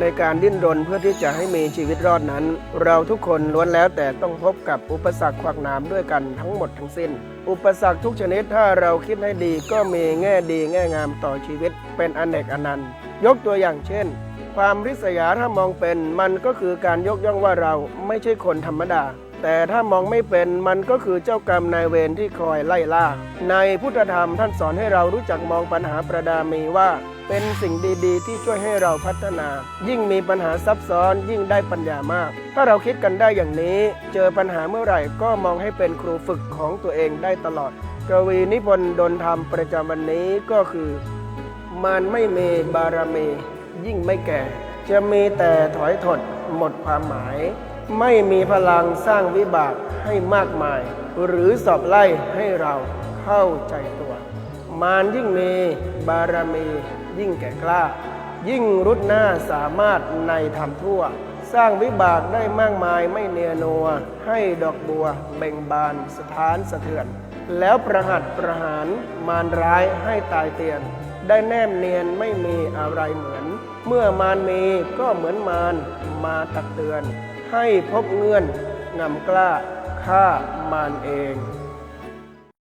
ในการดิ้นรนเพื่อที่จะให้มีชีวิตรอดนั้น เราทุกคนล้วนแล้วแต่ต้องพบกับอุปสรรคขวากหนามด้วยกันทั้งหมดทั้งสิ้น อุปสรรคทุกชนิดถ้าเราคิดให้ดีก็มีแง่ดีแง่งามต่อชีวิต เป็นอนเนกอนันต์ ยกตัวอย่างเช่น ความริษยาถ้ามองเป็นมันก็คือการยกย่องว่าเราไม่ใช่คนธรรมดาแต่ถ้ามองไม่เป็นมันก็คือเจ้ากรรมนายเวรที่คอยไล่ล่า ในพุทธธรรมท่านสอนให้เรารู้จักมองปัญหาประดามีว่า เป็นสิ่งดีๆ ที่ช่วยให้เราพัฒนา ยิ่งมีปัญหาซับซ้อนยิ่งได้ปัญญามาก ถ้าเราคิดกันได้อย่างนี้ เจอปัญหาเมื่อไหร่ก็มองให้เป็นครูฝึกของตัวเองได้ตลอด กวีนิพนธ์ดนธรรมประจำวันนี้ก็คือ มันไม่มีบารมี ยิ่งไม่แก่ จะมีแต่ถอยถดหมดความหมาย ไม่มีพลังสร้างวิบากให้มากมาย หรือสอบไล่ให้เราเข้าใจตัว มารยิ่งมีบารมียิ่งแก่กล้า ยิ่งรุดหน้าสามารถในธรรมทั่ว สร้างวิบากได้มากมายไม่เนียนัว ให้ดอกบัวเบ่งบานสถานสะเทือน แล้วประหัตประหารมารร้ายให้ตายเตียน ได้แนมเนียนไม่มีอะไรเหมือน เมื่อมารมีก็เหมือนมารมาตักเตือน ให้พบเงื่อนงำกล้าฆ่ามารเอง